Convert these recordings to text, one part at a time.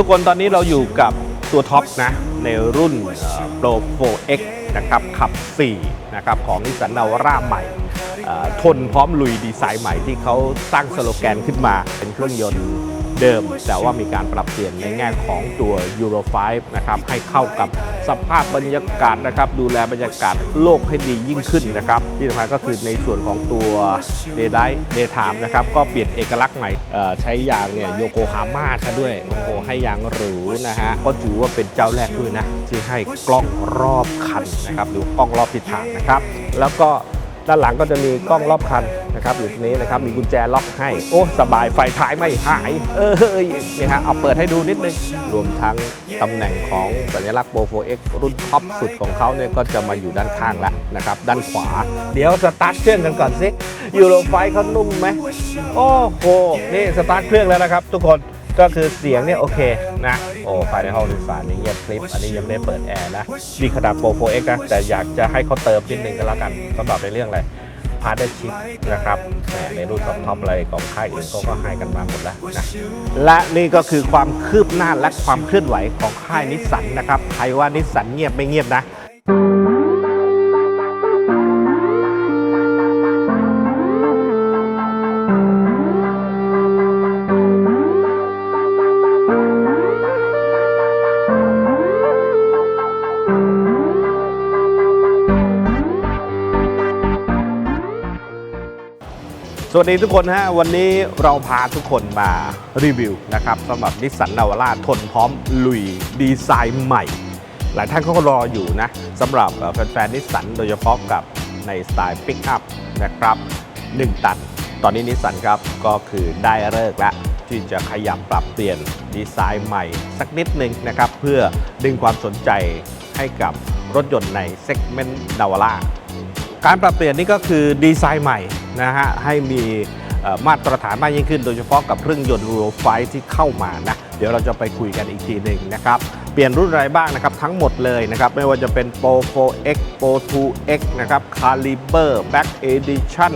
ทุกคนตอนนี้เราอยู่กับตัวท็อปนะในรุ่นเอ่อ Pro 4X นะครับขับ 4 นะครับของนิสสันนาวร่าใหม่ ทนพร้อมลุยดีไซน์ใหม่ที่เขาสร้างสโลแกนขึ้นมาเป็นเครื่องยนต์ เดิม แต่ว่ามีการปรับเปลี่ยนในแง่ของตัว Euro 5 นะครับให้เข้ากับสภาพบรรยากาศนะครับดูแลบรรยากาศโลกให้ดียิ่งขึ้นนะครับที่สำคัญก็คือในส่วนของตัว Day Light Day Time นะครับก็เปลี่ยนเอกลักษณ์ใหม่ใช้ยางเนี่ยโยโกฮาม่าซะด้วยโอ้โหให้ยางหรูนะฮะก็ถือว่าเป็นเจ้าแรกด้วยนะที่ให้กล้องรอบคันนะครับหรือกล้องรอบทิศทางนะครับแล้วก็ด้านหลังก็จะมีกล้องรอบคัน นะครับอยู่ตรงนี้นะครับมีกุญแจล็อกให้โอ้สบายไฟท้ายไม่หาย เออนี่ฮะเอาเปิดให้ดูนิดนึง รวมทั้งตำแหน่งของสัญลักษณ์ Pro 4X รุ่นท็อปสุดของเขาเนี่ยก็จะมาอยู่ด้านข้างแล้วนะครับ ด้านขวา เดี๋ยวสตาร์ทเครื่องกันก่อนสิยูโรไฟเขานุ่มไหมโอ้โหนี่สตาร์ทเครื่องแล้วนะครับ ทุกคนก็คือเสียงเนี่ยโอเคนะ โอ้ภายในห้องโดยสารนี่เงียบคลิป อันนี้ยังไม่ได้เปิดแอร์นะนี่ขนาด Pro 4X นะแต่อยากจะให้เขาเติมนิดนึงก็แล้วกันสำหรับในเรื่องอะไร พาร์ทชิพนะครับแหมในรุ่นท็อปๆอะไรของค่ายอื่นเขาก็ให้กันมาหมดแล้วนะและนี่ก็คือความคืบหน้าและความเคลื่อนไหวของค่ายนิสสันนะครับใครว่านิสสันเงียบไม่เงียบนะ วัสดีทุกคนฮะวันนี้เราพาทุกคนมารีวิวนะครับสำหรับนิสสันนาวาร่าทนพร้อมลุยดีไซน์ใหม่ หลายท่านเขาก็รออยู่นะสำหรับแฟนๆนิสสันโดยเฉพาะกับในสไตล์ปิกอัพนะครับ 1 ตัน ตอนนี้นิสสันครับก็คือได้เลิกแล้วที่จะขยับปรับเปลี่ยนดีไซน์ใหม่ สักนิดหนึ่งนะครับ เพื่อดึงความสนใจให้กับรถยนต์ในเซกเมนต์นาวาร่าการปรับเปลี่ยนนี่ก็คือดีไซน์ใหม่ นะฮะให้มีมาตรฐานมากยิ่งขึ้น โดยเฉพาะกับเครื่องยนต์ Euro 5ที่เข้ามานะเดี๋ยวเราจะไปคุยกันอีกทีหนึ่งนะครับเปลี่ยนรุ่นอะไรบ้างนะครับทั้งหมดเลยนะครับไม่ว่าจะเป็น Pro 4X Pro 2X นะครับ Caliber Back Edition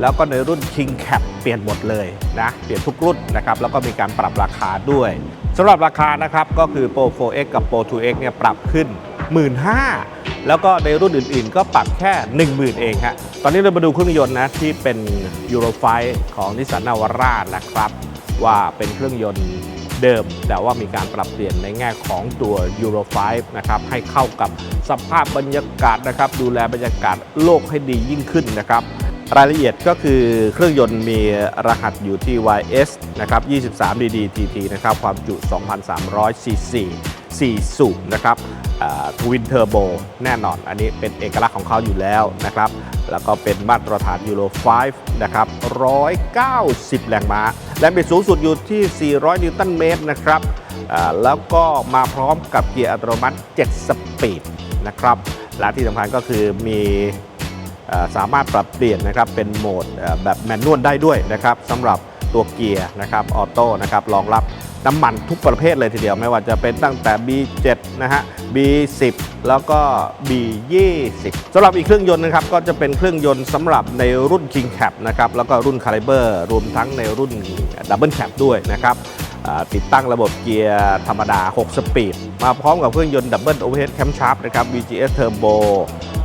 แล้วก็ในรุ่น King Cap เปลี่ยนหมดเลยนะเปลี่ยนทุกรุ่นนะครับแล้วก็มีการปรับราคาด้วยสำหรับราคานะครับก็คือ Pro 4X กับ Pro 2X เนี่ยปรับขึ้น 15,000 แล้วก็ในรุ่นอื่นๆ ก็ปรับแค่ 10,000 เองฮะ ตอนนี้เรามาดูเครื่องยนต์นะ ที่เป็น Euro 5ของนิสสันนาวาร่านะครับ ว่าเป็นเครื่องยนต์เดิม แต่ว่ามีการปรับเปลี่ยนในแง่ของตัว Euro 5นะครับ ให้เข้ากับสภาพบรรยากาศนะครับ ดูแลบรรยากาศโลกให้ดียิ่งขึ้นนะครับรายละเอียดก็คือเครื่องยนต์มีรหัสอยู่ที่ YS นะครับ23 DDTT นะครับ ความจุ 2,300 cc 4 สูบนะครับ ทวินเทอร์โบแน่นอน อันนี้เป็นเอกลักษณ์ของเขาอยู่แล้วนะครับ แล้วก็เป็นมาตรฐานยูโร 5 นะครับ 190 แรงม้าแรงบิดสูงสุดอยู่ที่ 400 นิวตันเมตรนะครับ แล้วก็มาพร้อมกับเกียร์อัตโนมัติ 7 สปีดนะครับ และที่สำคัญก็คือมีสามารถปรับเปลี่ยนนะครับเป็นโหมดแบบแมนนวลได้ด้วยนะครับสำหรับตัวเกียร์นะครับออโต้นะครับรองรับ น้ำมันทุกประเภทเลยทีเดียวไม่ว่าจะเป็นตั้งแต่ B7 นะฮะ B10 แล้วก็ B20 สำหรับอีกเครื่องยนต์นะครับก็จะเป็นเครื่องยนต์สำหรับในรุ่น King Cap นะครับแล้วก็รุ่น Caliber รวมทั้งในรุ่น Double Cap ด้วยนะครับติดตั้งระบบเกียร์ธรรมดา 6 สปีด มาพร้อมกับเครื่องยนต์ Double Overhead Camshaft นะครับ VGS Turbo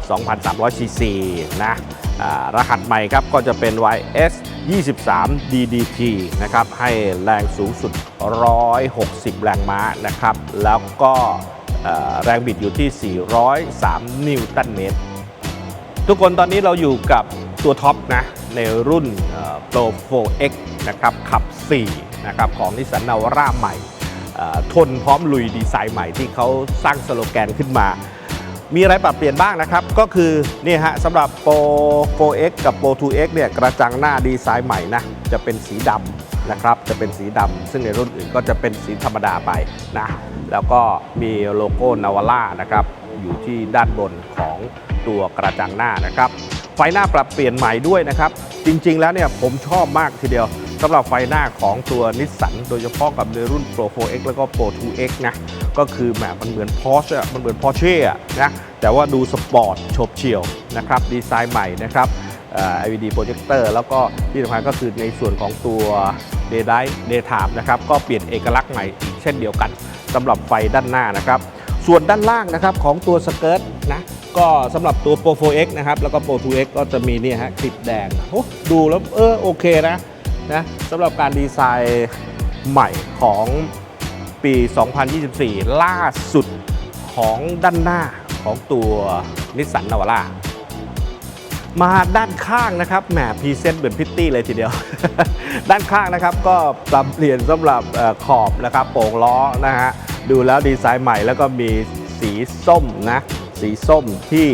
2,300 cc นะอ่า รหัสใหม่ครับก็จะเป็น YS 23 DDT นะครับให้แรงสูงสุด 160 แรงม้านะครับ แล้วก็แรงบิดอยู่ที่ 403 นิวตันเมตร ทุกคนตอนนี้เราอยู่กับตัวท็อปนะในรุ่นเอ่อ Pro 4X นะครับขับ 4 นะครับของนิสสันนาวาร่าใหม่ ทนพร้อมลุยดีไซน์ใหม่ที่เขาสร้างสโลแกนขึ้นมา มีอะไรปรับเปลี่ยนบ้างนะครับ ก็คือนี่ฮะสำหรับ Pro 4X กับ Pro 2X เนี่ยกระจังหน้าดีไซน์ใหม่นะ จะเป็นสีดำนะครับ จะเป็นสีดำซึ่งในรุ่นอื่นก็จะเป็นสีธรรมดาไปนะ แล้วก็มีโลโก้นาวาร่านะครับ อยู่ที่ด้านบนของตัวกระจังหน้านะครับ ไฟหน้าปรับเปลี่ยนใหม่ด้วยนะครับ จริงๆแล้วเนี่ยผมชอบมากทีเดียว สำหรับไฟหน้าของตัวนิสสันโดยเฉพาะกับในรุ่น Pro 4X แล้วก็ Pro 2X นะ ก็คือแหมมันเหมือน Porsche อะมันเหมือน Porsche อะนะ แต่ว่าดูสปอร์ตโฉบเฉี่ยวนะครับ ดีไซน์ใหม่นะครับเอ่อ LED โปรเจคเตอร์แล้วก็ที่สำคัญก็คือในส่วนของตัว Daylight Daytime นะครับ ก็เปลี่ยนเอกลักษณ์ใหม่อีกเช่นช่นเดียวกันสำหรับไฟด้านหน้านะครับ ส่วนด้านล่างนะครับของตัวสเกิร์ตนะก็สำหรับตัว Pro 4X นะครับ แล้วก็ Pro 2X ก็จะมีเนี่ยฮะคลิปแดงโอ้ดูแล้วเออโอเคนะ นะสำหรับการดีไซน์ใหม่ของปี 2024 ล่าสุดของด้านหน้าของตัวนิสสันนาวาร่ามาด้านข้างนะครับแหมพรีเซนต์เหมือนพิตตี้เลยทีเดียว ด้านข้างนะครับก็ปรับเปลี่ยนสำหรับขอบนะครับโป่งล้อนะฮะดูแล้วดีไซน์ใหม่แล้วก็มีสีส้มนะสีส้มที่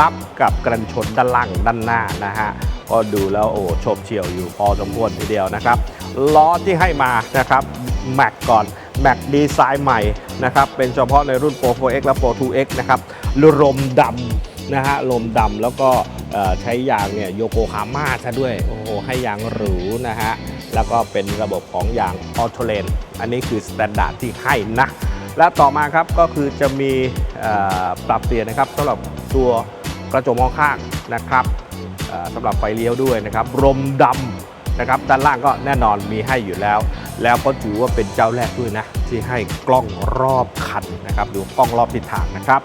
รับกับกระชนด้านล่างด้านหน้านะฮะ ก็ดูแล้วโอ้โฉบเฉียวอยู่พอสมควรทีเดียวนะครับล้อที่ให้มานะครับแม็กก่อนแม็กดีไซน์ใหม่นะครับเป็นเฉพาะในรุ่น Pro 4X และ Pro 2X นะครับลมดำนะฮะลมดำแล้วก็ใช้ยางเนี่ยโยโกฮาม่าซะด้วยโอ้โหให้ยางหรูนะฮะแล้วก็เป็นระบบของยางออโตเลนอันนี้คือสแตนดาร์ดที่ให้นะและต่อมาครับก็คือจะมีปรับเปลี่ยนนะครับสำหรับตัวกระจกมองข้างนะครับ สำหรับไฟเลี้ยวด้วยนะครับลมดำนะครับด้านล่างก็แน่นอนมีให้อยู่แล้ว แล้วก็ถือว่าเป็นเจ้าแรกด้วยนะที่ให้กล้องรอบคันนะครับดูกล้องรอบทิศทางนะครับ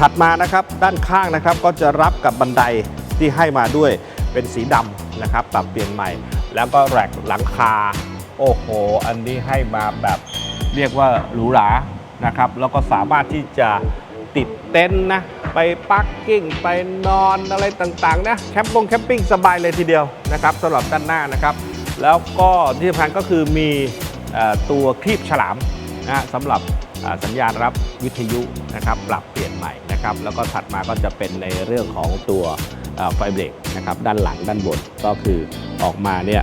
ถัดมานะครับด้านข้างนะครับก็จะรับกับบันไดที่ให้มาด้วยเป็นสีดำนะครับปรับเปลี่ยนใหม่ แล้วก็แรกหลังคา โอ้โห อันนี้ให้มาแบบเรียกว่าหรูหรานะครับแล้วก็สามารถที่จะติดเต็นท์นะ ไปปักกิ้ง ไปนอนอะไรต่างๆนะแคมปงแคมปิ้งสบายเลยทีเดียวนะครับสำหรับด้านหน้านะครับ แล้วก็ที่สำคัญก็คือมีตัวคลีบฉลามนะสำหรับสัญญาณรับวิทยุนะครับปรับเปลี่ยนใหม่นะครับแล้วก็ถัดมาก็จะเป็นในเรื่องของตัวไฟเบรกนะครับด้านหลังด้านบนก็คือออกมาเนี่ย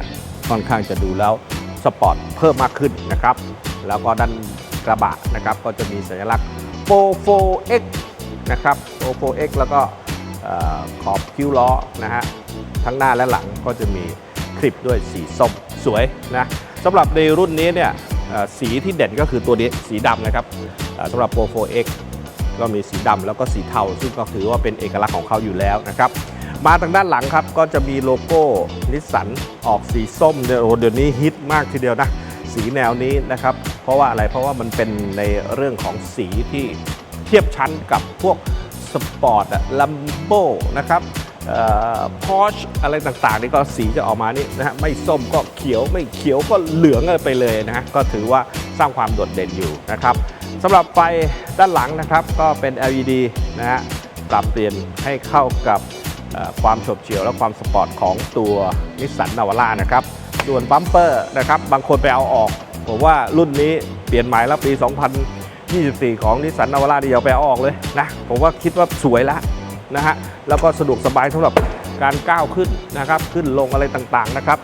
ค่อนข้างจะดูแล้วสปอร์ตเพิ่มมากขึ้นนะครับแล้วก็ด้านกระบะนะครับก็จะมีสัญลักษณ์ Pro 4X นะครับ Pro X แล้วก็ขอบคิ้วล้อนะฮะทั้งหน้าและหลังก็จะมีคลิปด้วยสีส้มสวยนะสำหรับในรุ่นนี้เนี่ยสีที่เด่นก็คือตัวนี้สีดำนะครับสำหรับ Pro 4X ก็มีสีดำแล้วก็สีเทา ซึ่งก็ถือว่าเป็นเอกลักษณ์ของเขาอยู่แล้วนะครับ มาทางด้านหลังครับ ก็จะมีโลโก้นิสสันออกสีส้มเนี่ยโอ้โหเดี๋ยวนี้ฮิตมากทีเดียวนะ สีแนวนี้นะครับ เพราะว่าอะไรเพราะว่ามันเป็นในเรื่องของสีที่เทียบชั้นกับพวก สปอร์ตอะลัมโบนะครับพอชอะไรต่างๆ นี่ก็สีจะออกมานี่นะฮะไม่ส้มก็เขียวไม่เขียวก็เหลืองอะไรไปเลยนะฮะก็ถือว่าสร้างความโดดเด่นอยู่นะครับสำหรับไฟด้านหลังนะครับก็เป็น LED นะฮะปรับเปลี่ยนให้เข้ากับความโฉบเฉี่ยวและความสปอร์ตของตัวนิสสันนาวาร่านะครับส่วนบัมเปอร์นะครับบางคนไปเอาออกผมว่ารุ่นนี้เปลี่ยนใหม่แล้วปี 204ของนิสสันนาวาร่าที่เอาไปเอออกเลยนะ ผมว่าคิดว่าสวยแล้วนะฮะ แล้วก็สะดวกสบายสำหรับการก้าวขึ้นนะครับ ขึ้นลงอะไรต่างๆนะครับ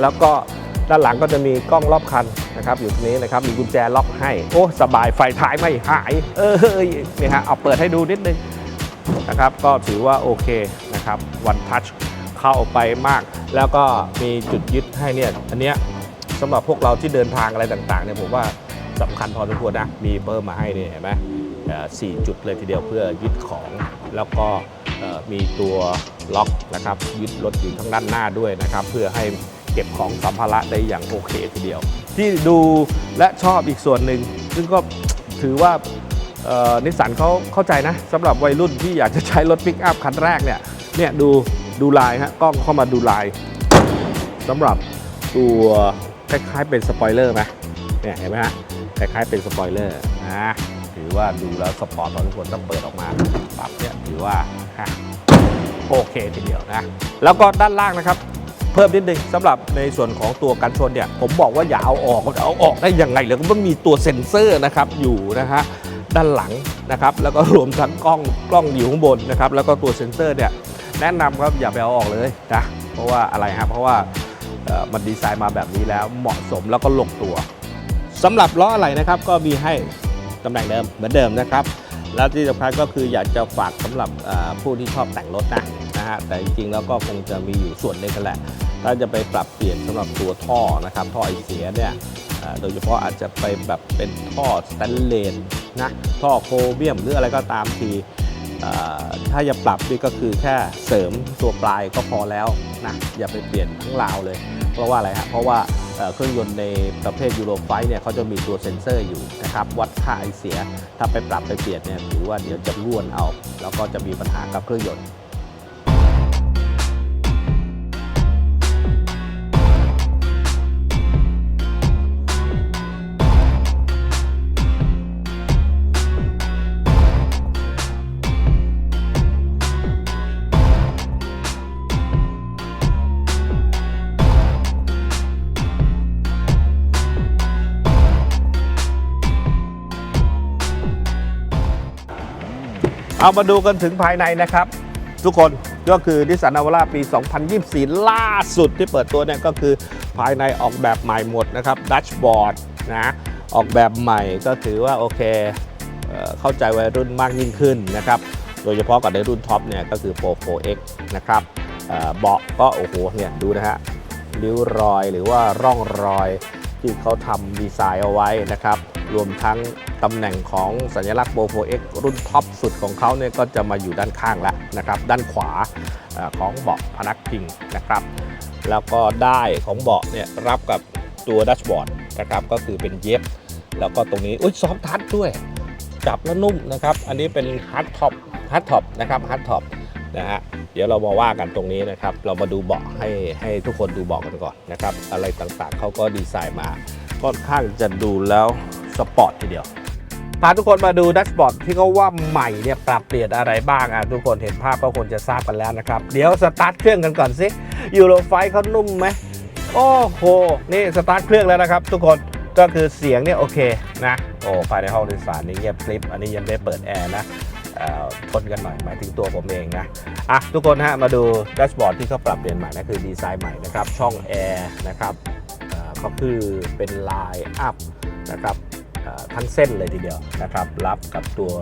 แล้วก็ด้านหลังก็จะมีกล้องรอบคันนะครับ อยู่ตรงนี้นะครับ มีกุญแจล็อกให้ โอ้ สบาย ไฟท้ายไม่หาย เออเนี่ฮะ เอาเปิดให้ดูนิดนึงนะครับ ก็ถือว่าโอเคนะครับ วันทัชเข้าไปมาก แล้วก็มีจุดยึดให้เนี่ย อันเนี้ยสำหรับพวกเราที่เดินทางอะไรต่างๆเนี่ยผมว่า สำคัญพอสมควรนะ มีเพิ่มมาให้เนี่ยเห็นไหมอ่อสี่จุดเลยทีเดียวเพื่อยึดของ แล้วก็มีตัวล็อกนะครับยึดรถอยู่ทั้งด้านหน้าด้วยนะครับ เพื่อให้เก็บของสัมภาระได้อย่างโอเคทีเดียว ที่ดูและชอบอีกส่วนหนึ่ง ซึ่งก็ถือว่านิสสันเขาเข้าใจนะสำหรับวัยรุ่นที่อยากจะใช้รถปิกอัพคันแรกเนี่ยเนี่ยดูดูลายฮะกล้องเข้ามาดูลายสำหรับตัวคล้ายๆเป็นสปอยเลอร์ไหมเนี่ยเห็นไหมฮะ คล้ายๆเป็นสปอยเลอร์นะถือว่าดูแล้วสปอร์ตตอนทุกคนต้องเปิดออกมาปรับเนี่ยถือว่าโอเคทีเดียวนะ แล้วก็ด้านล่างนะครับ เพิ่มนิดนึงสำหรับในส่วนของตัวกันชนเนี่ย ผมบอกว่าอย่าเอาออกเอาออกได้ยังไงเลยก็มันมีตัวเซ็นเซอร์นะครับอยู่นะฮะด้านหลังนะครับ แล้วก็รวมทั้งกล้องกล้องอยู่ข้างบนนะครับ แล้วก็ตัวเซ็นเซอร์เนี่ยแนะนำครับอย่าไปเอาออกเลยนะเพราะว่าอะไรครับเพราะว่ามันดีไซน์มาแบบนี้แล้วเหมาะสมแล้วก็ลงตัว สำหรับล้ออะไรนะครับก็มีให้ตำแหน่งเดิมเหมือนเดิมนะครับ แล้วที่สำคัญก็คืออยากจะฝากสำหรับผู้ที่ชอบแต่งรถนะนะฮะแต่จริงๆแล้วก็คงจะมีอยู่ส่วนนึงกันแหละถ้าจะไปปรับเปลี่ยนสำหรับตัวท่อนะครับท่อไอเสียเนี่ยโดยเฉพาะอาจจะไปแบบเป็นท่อสแตนเลสนะท่อโครเมียมหรืออะไรก็ตามทีถ้าจะปรับนี่ก็คือแค่เสริมตัวปลายก็พอแล้วนะอย่าไปเปลี่ยนทั้งราวเลย เพราะว่าอะไรฮะเพราะว่า เครื่องยนต์ในประเภทยูโรไฟเนี่ยเขาจะมีตัวเซ็นเซอร์อยู่นะครับวัดค่าไอเสีย ถ้าไปปรับไปเปลี่ยนเนี่ยถือว่าเดี๋ยวจะร่วนเอา แล้วก็จะมีปัญหากับเครื่องยนต์ เอามาดูกันถึงภายในนะครับ ทุกคนก็คือนิสสันนาวาร่าปี 2024 ล่าสุดที่เปิดตัวเนี่ยก็คือภายในออกแบบใหม่หมดนะครับดัชบอร์ดนะออกแบบใหม่ก็ถือว่าโอเคเอเข้าใจวัยรุ่นมากยิ่งขึ้นนะครับ โดยเฉพาะกับในรุ่นท็อปเนี่ยก็คือ Pro 4X นะครับเบาะก็โอ้โหเนี่ยดูนะฮะริ้วรอยหรือว่าร่องรอยที่เขาทำดีไซน์เอาไว้นะครับ รวมทั้งตำแหน่งของสัญลักษณ์ Pro 4X รุ่นท็อปสุดของเขาเนี่ยก็จะมาอยู่ด้านข้างแล้วนะครับ ด้านขวาของเบาะพนักพิงนะครับ แล้วก็ได้ของเบาะเนี่ยรับกับตัวดัชบอร์ดนะครับก็คือเป็นเย็บ แล้วก็ตรงนี้อุ้ยซอฟทัชด้วย จับแล้วนุ่มนะครับ อันนี้เป็นฮาร์ดท็อปฮาร์ดท็อปนะครับฮาร์ดท็อปนะฮะเดี๋ยวเรามาว่ากันตรงนี้นะครับ เรามาดูเบาะให้ให้ทุกคนดูเบาะกันก่อนนะครับ อะไรต่างๆเขาก็ดีไซน์มาค่อนข้างจะดูแล้วสปอร์ตทีเดียว พาทุกคนมาดูดัชบอร์ดที่เขาว่าใหม่เนี่ยปรับเปลี่ยนอะไรบ้างอะทุกคนเห็นภาพก็คงจะทราบกันแล้วนะครับ เดี๋ยวสตาร์ทเครื่องกันก่อนสิยูโรไฟเขานุ่มไหมโอ้โห นี่สตาร์ทเครื่องแล้วนะครับ ทุกคนก็คือเสียงเนี่ยโอเคนะโอ้ภายในห้องโดยสารนี่เงียบกริบอันนี้ยังไม่ได้เปิดแอร์นะเอ่อทนกันหน่อยหมายถึงตัวผมเองนะอะทุกคนฮะมาดูดัชบอร์ดที่เขาปรับเปลี่ยนใหม่นะคือดีไซน์ใหม่นะครับ ช่องแอร์นะครับเอ่อก็คือเป็นลายอัพนะครับ ทั้งเส้นเลยทีเดียวนะครับ รับกับตัว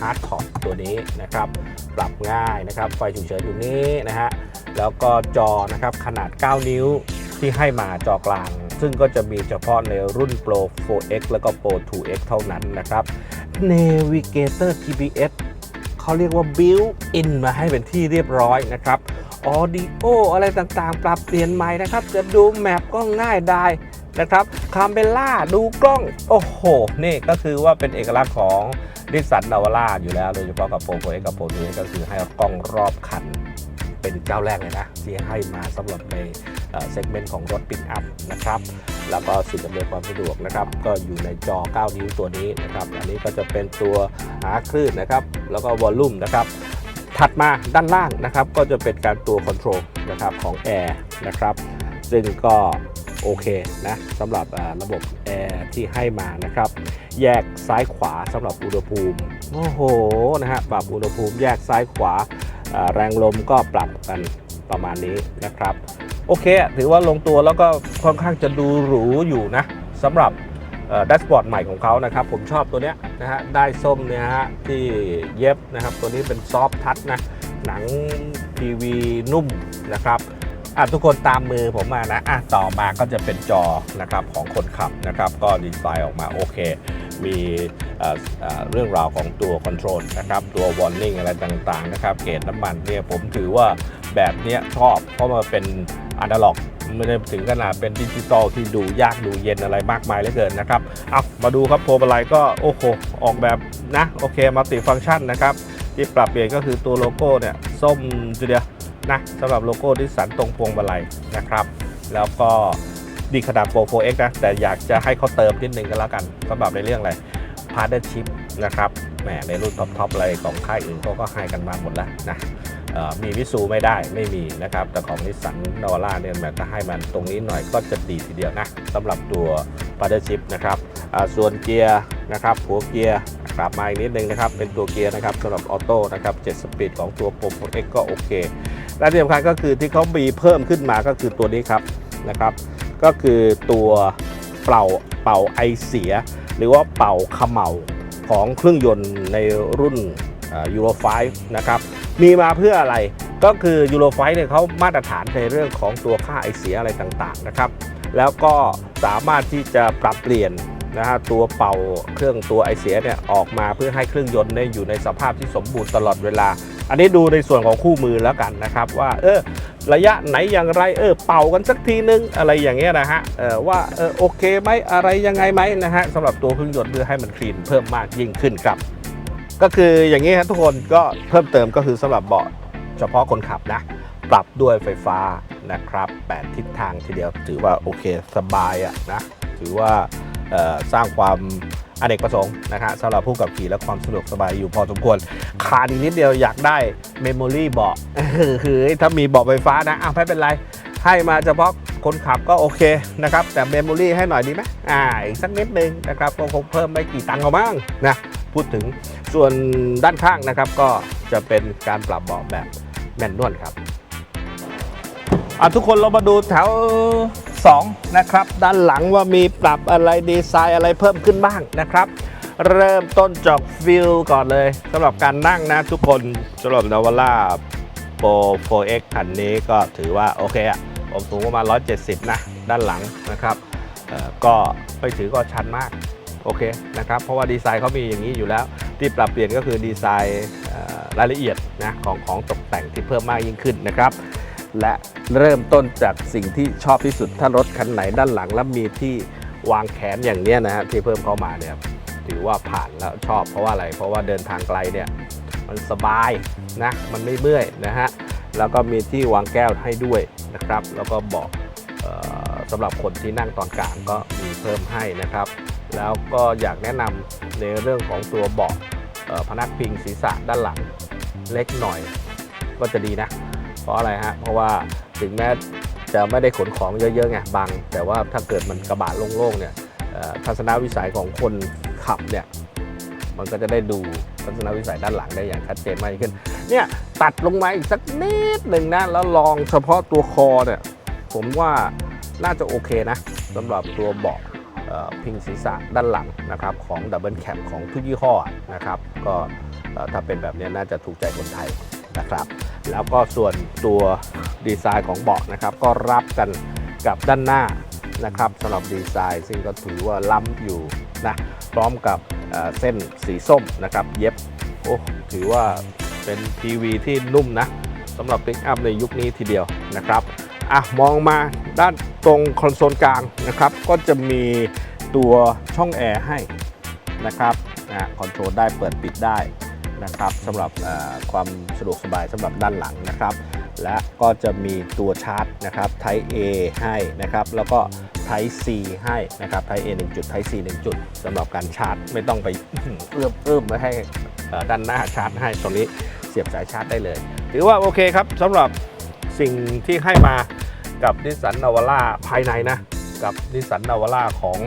ฮาร์ดท็อปตัวนี้นะครับ ปรับง่ายนะครับ ไฟฉุกเฉินอยู่นี้นะฮะ แล้วก็จอนะครับขนาด 9 นิ้วที่ให้มาจอกลาง ซึ่งก็จะมีเฉพาะในรุ่น Pro 4X แล้วก็ Pro 2X เท่านั้นนะครับ Navigator GPS เขาเรียกว่า built in มาให้เป็นที่เรียบร้อยนะครับ Audio อะไรต่างๆ ปรับเปลี่ยนใหม่นะครับ จะดูแมปก็ง่ายได้ นะครับคาเบล่าดูกล้อง โอ้โห นี่ก็คือว่าเป็นเอกลักษณ์ของดิสันนาวาร่าอยู่แล้ว โดยเฉพาะกับโปรโเอ็กกับโปรทูก็คือให้กล้องรอบคัน เป็นเจ้าแรกเลยนะ ที่ให้มาสำหรับในเซกเมนต์ของรถปิกอัพนะครับ แล้วก็สิ่งอำนวยความสะดวกนะครับ ก็อยู่ในจอ 9 นิ้วตัวนี้นะครับ อันนี้ก็จะเป็นตัวหาคลื่นนะครับ แล้วก็วอลลุ่มนะครับ ถัดมาด้านล่างนะครับ ก็จะเป็นการตัวคอนโทรลนะครับของแอร์นะครับ ซึ่งก็ โอเคนะสำหรับระบบแอร์ที่ให้มานะครับ แยกซ้ายขวาสำหรับอุณหภูมิ โอ้โหนะฮะปรับอุณหภูมิแยกซ้ายขวาแรงลมก็ปรับกันประมาณนี้นะครับ โอเค ถือว่าลงตัวแล้วก็ค่อนข้างจะดูหรูอยู่นะสำหรับดัชบอร์ดใหม่ของเขานะครับ ผมชอบตัวเนี้ยนะฮะได้ส้มเนี่ยฮะที่เย็บนะครับ ตัวนี้เป็นซอฟทัชนะหนังทีวีนุ่มนะครับ อะทุกคนตามมือผมมานะอะต่อมาก็จะเป็นจอนะครับของคนขับนะครับก็ดีไซน์ออกมาโอเค มีเรื่องราวของตัวคอนโทรลนะครับตัววอร์นิ่งอะไรต่างๆนะครับเกจน้ำมันเนี่ยผมถือว่าแบบเนี้ยชอบเพราะมันเป็นอะนาล็อกไม่ได้ถึงขนาดเป็นดิจิตอลที่ดูยากดูเย็นอะไรมากมายเหลือเกินนะครับ เอามาดูครับโพลอะไรก็โอ้โหออกแบบนะโอเคมัลติฟังก์ชันนะครับ ที่ปรับเปลี่ยนก็คือตัวโลโก้เนี่ย ส้มทีเดียว นะสำหรับโลโก้ดิสันตรงพวงมาลัยนะครับ แล้วก็ดีขนาดโปร 4X นะ แต่อยากจะให้เขาเติมนิดนึงก็แล้วกันสำหรับในเรื่องอะไรพาร์ n ชิพนะครับแหมในรุ่นท็อปๆอะไรของค่ายอื่นเขาก็ให้กันมาหมดแล้วนะมีวิสูไม่ได้ไม่มีนะครับ แต่ของนิสสันนาวาร่าเนี่ยมันก็ให้มันตรงนี้หน่อยก็จะดีทีเดียวนะสำหรับตัวพาร์ n ชิพนะครับส่วนเกียร์นะครับหัวเกียร์กลับมาอีกนิดนึงนะครับ เป็นตัวเกียร์นะครับสำหรับออโต้นะครับ7สปีดของตัว Pro X ก็โอเค และที่สำคัญก็คือที่เขามีเพิ่มขึ้นมาก็คือตัวนี้ครับนะครับ ก็คือตัวเป่าเป่าไอเสีย หรือว่าเป่าขม่าของเครื่องยนต์ในรุ่นยูโร5นะครับมีมาเพื่ออะไรก็คือยูโร5เนี่ยเขามาตรฐานในเรื่องของตัวค่าไอเสียอะไรต่างๆนะครับแล้วก็สามารถที่จะปรับเปลี่ยน นะฮะตัวเป่าเครื่องตัวไอเสียเนี่ยออกมาเพื่อให้เครื่องยนต์เนี่ยอยู่ในสภาพที่สมบูรณ์ตลอดเวลา อันนี้ดูในส่วนของคู่มือแล้วกันนะครับ ว่าเออระยะไหนอย่างไรเออเป่ากันสักทีนึงอะไรอย่างเงี้ยนะฮะเออว่าเออโอเคไหมอะไรยังไงไหมนะฮะสำหรับตัวเครื่องยนต์เพื่อให้มันคลีนเพิ่มมากยิ่งขึ้นครับ ก็คืออย่างนี้ครับทุกคนก็เพิ่มเติมก็คือสำหรับเบาะเฉพาะคนขับนะปรับด้วยไฟฟ้านะครับ 8 ทิศทางทีเดียวถือว่าโอเคสบายอะนะถือว่า สร้างความอเนกประสงค์นะฮะสำหรับผู้ขับขี่และความสะดวกสบายอยู่พอสมควรขาดอีกนิดเดียวอยากได้เมมโมรี่เบาะคือถ้ามีเบาะไฟฟ้านะอ้าวไม่เป็นไรให้มาเฉพาะคนขับก็โอเคนะครับ แต่เมมโมรี่ให้หน่อยดีไหมอ่าอีกสักนิดนึงนะครับก็คงเพิ่มไม่กี่ตังค์เอาบ้างนะพูดถึงส่วนด้านข้างนะครับก็จะเป็นการปรับเบาะแบบแมนนวลครับอะทุกคนเรามาดูแถว 2 นะครับ ด้านหลังว่ามีปรับอะไรดีไซน์อะไรเพิ่มขึ้นบ้างนะครับ เริ่มต้นจากฟิลก่อนเลยสำหรับการนั่งนะทุกคนสำหรับนาวาร่าโปร 4X คันนี้ก็ถือว่าโอเคอะผมสูงประมาณ 170 นะ ด้านหลังนะครับก็ไม่ถือก็ชันมากโอเคนะครับเพราะว่าดีไซน์เขามีอย่างนี้อยู่แล้ว ที่ปรับเปลี่ยนก็คือดีไซน์รายละเอียดนะของของตกแต่งที่เพิ่มมากยิ่งขึ้นนะครับ และเริ่มต้นจากสิ่งที่ชอบที่สุด ถ้ารถคันไหนด้านหลังแล้วมีที่วางแขนอย่างเนี้ยนะฮะที่เพิ่มเข้ามาเนี่ยถือว่าผ่านแล้วชอบเพราะว่าอะไร เพราะว่าเดินทางไกลเนี่ยมันสบายนะมันไม่เมื่อยนะฮะแล้วก็มีที่วางแก้วให้ด้วยนะครับ แล้วก็เบอกสำหรับคนที่นั่งตอนกลางก็มีเพิ่มให้นะครับ แล้วก็อยากแนะนำในเรื่องของตัวเบาะพนักพิงศีรษะด้านหลังเล็กหน่อยก็จะดีนะ ราะอะไรฮะ เพราะว่าถึงแม้จะไม่ได้ขนของเยอะๆไงบัง แต่ว่าถ้าเกิดมันกระบะโล่งๆเนี่ยทัศนวิสัยของคนขับเนี่ยมันก็จะได้ดูทัศนวิสัยด้านหลังได้อย่างชัดเจนมากขึ้น เนี่ยตัดลงมาอีกสักนิดหนึ่งนะ แล้วลองเฉพาะตัวคอเนี่ย ผมว่าน่าจะโอเคนะสำหรับตัวเบาะพิงศีรษะด้านหลังนะครับ ของดับเบิลแคปของทุกยี่ห้อนะครับ ก็ถ้าเป็นแบบนี้น่าจะถูกใจคนไทยนะครับ แล้วก็ส่วนตัวดีไซน์ของเบาะนะครับ ก็รับกันกับด้านหน้านะครับสำหรับดีไซน์ซึ่งก็ถือว่าล้ำอยู่นะพร้อมกับเส้นสีส้มนะครับ เย็บโอ้ถือว่าเป็น PV ที่นุ่มนะสำหรับปิกอัพในยุคนี้ทีเดียวนะครับอะมองมาด้านตรงคอนโซลกลางนะครับ ก็จะมีตัวช่องแอร์ให้นะครับนะคอนโทรลได้เปิดปิดได้ นะครับสำหรับความสะดวกสบายสำหรับด้านหลังนะครับ และก็จะมีตัวชาร์จนะครับ Type A ให้นะครับ แล้วก็ Type C ให้นะครับ Type A 1จุด Type C 1จุดสำหรับการชาร์จไม่ต้องไปเอื้อมเอื้อมไว้ให้ด้านหน้าชาร์จให้ตรงนี้เสียบสายชาร์จได้เลย ถือว่าโอเคครับสำหรับสิ่งที่ให้มากับนิสสันนาวาร่าภายในนะ กับนิสสันนาวาร่าของ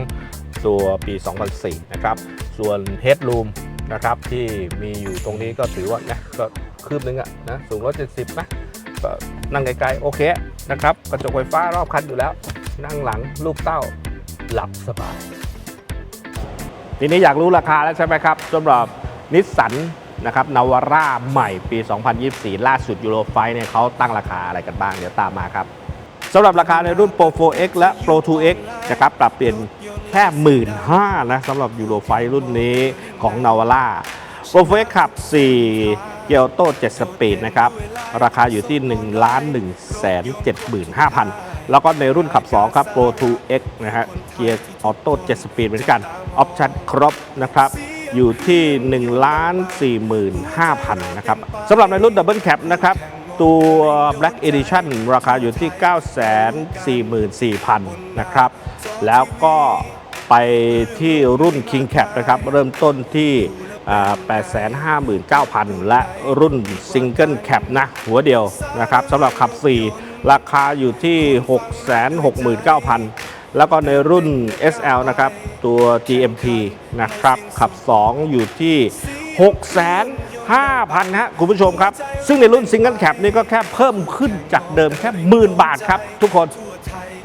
ตัวปี 2004 นะครับ ส่วน Headroom นะครับที่มีอยู่ตรงนี้ก็ถือว่านะก็คืบนึงอะนะสูง170นะก็นั่งไกลๆโอเคนะครับกระจกไฟฟ้ารอบคันอยู่แล้ว นั่งหลังลูกเต้าหลับสบาย ทีนี้อยากรู้ราคาแล้วใช่ไหมครับสำหรับนิสสันนะครับนาวาร่าใหม่ปี 2024 ล่าสุดยูโรไฟเนี่ยเขาตั้งราคาอะไรกันบ้าง เดี๋ยวตามมาครับ สำหรับราคาในรุ่น Pro 4X และ Pro 2X นะครับปรับเปลี่ยนแค่1 5ื่นนะสำหรับยูโรไฟรุ่นนี้ของนาวาร่า Pro 4X ขับ 4 เกียวโต7สปีดนะครับ ราคาอยู่ที่ 1 1 7 5 0 0 0 แล้วก็ในรุ่นขับ 2 ครับ Pro 2X นะฮะเกียร์ออโต้7สปีดเหมือนกัน ออปชั่นครบนะครับอยู่ที่ 1 4 5 0 0 0 นะครับสำหรับในรุ่น Double Cap นะครับ ตัว Black Edition ราคาอยู่ที่ 944,000 นะครับ แล้วก็ไปที่รุ่น King Cap นะครับ เริ่มต้นที่อ่า859,000 และรุ่น Single Cap นะ หัวเดียวนะครับสำหรับขับ 4 ราคาอยู่ที่ 669,000 แล้วก็ในรุ่น SL นะครับ ตัว GMT นะครับ ขับ 2 อยู่ที่ 6 5,000ฮะคุณผู้ชมครับ ซึ่งในรุ่นซิงเกิลแคปนี่ก็แค่เพิ่มขึ้นจากเดิมแค่หมื่นบาทครับ ทุกคน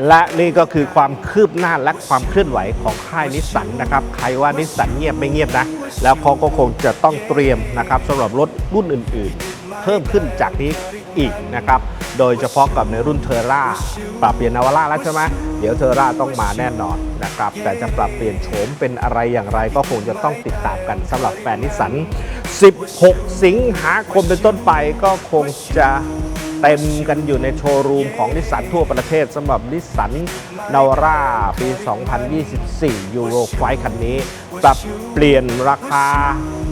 และนี่ก็คือความคืบหน้าและความเคลื่อนไหวของค่ายนิสสันนะครับ ใครว่านิสสันเงียบไม่เงียบนะ แล้วเขาก็คงจะต้องเตรียมนะครับสำหรับรถรุ่นอื่น ๆ เพิ่มขึ้นจากนี้ อีกนะครับ โดยเฉพาะกับในรุ่นเทอร่าปรับเปลี่ยนนาวาร่าแล้วใช่ไหมเดี๋ยวเทอร่าต้องมาแน่นอนนะครับ แต่จะปรับเปลี่ยนโฉมเป็นอะไรอย่างไรก็คงจะต้องติดตามกันสำหรับแฟนนิสสัน 16 สิงหาคมเป็นต้นไปก็คงจะเต็มกันอยู่ในโชว์รูมของนิสสันทั่วประเทศสำหรับนิสสันนาวาร่าปี 2024 ยูโรไฟคันนี้ปรับเปลี่ยนราคา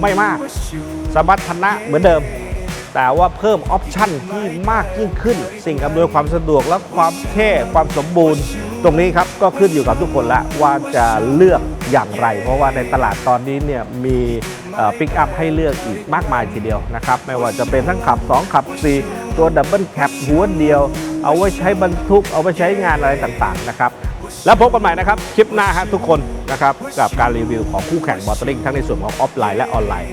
ไม่มาก สมรรถนะเหมือนเดิม แต่ว่าเพิ่มออปชั่นที่มากยิ่งขึ้น สิ่งอำนวยความสะดวกและความเท่ความสมบูรณ์ ตรงนี้ครับก็ขึ้นอยู่กับทุกคนละว่าจะเลือกอย่างไร เพราะว่าในตลาดตอนนี้เนี่ยมีปิกอัพให้เลือกอีกมากมายทีเดียวนะครับ ไม่ว่าจะเป็นทั้งขับ 2 ขับ 4 ตัวดับเบิลแคปหัวเดียว เอาไว้ใช้บรรทุก เอาไว้ใช้งานอะไรต่างๆนะครับแล้วพบกันใหม่นะครับ คลิปหน้าฮะทุกคนนะครับ กับการรีวิวของคู่แข่งมอเตอร์ลิงทั้งในส่วนของออฟไลน์และออนไลน์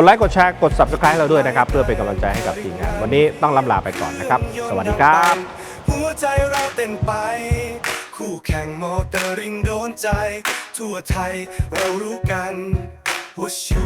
ดไลค์กดแชร์กด subscribe ให้เราด้วยนะครับ เพื่อเป็นกำลังใจให้กับทีมงาน วันนี้ต้องลำลาไปก่อนนะครับ สวัสดีครับ หัวใจเราเต้นไป คู่แข่งมอเตอร์ริงโดนใจ ทั่วไทยเรารู้กันว่าชู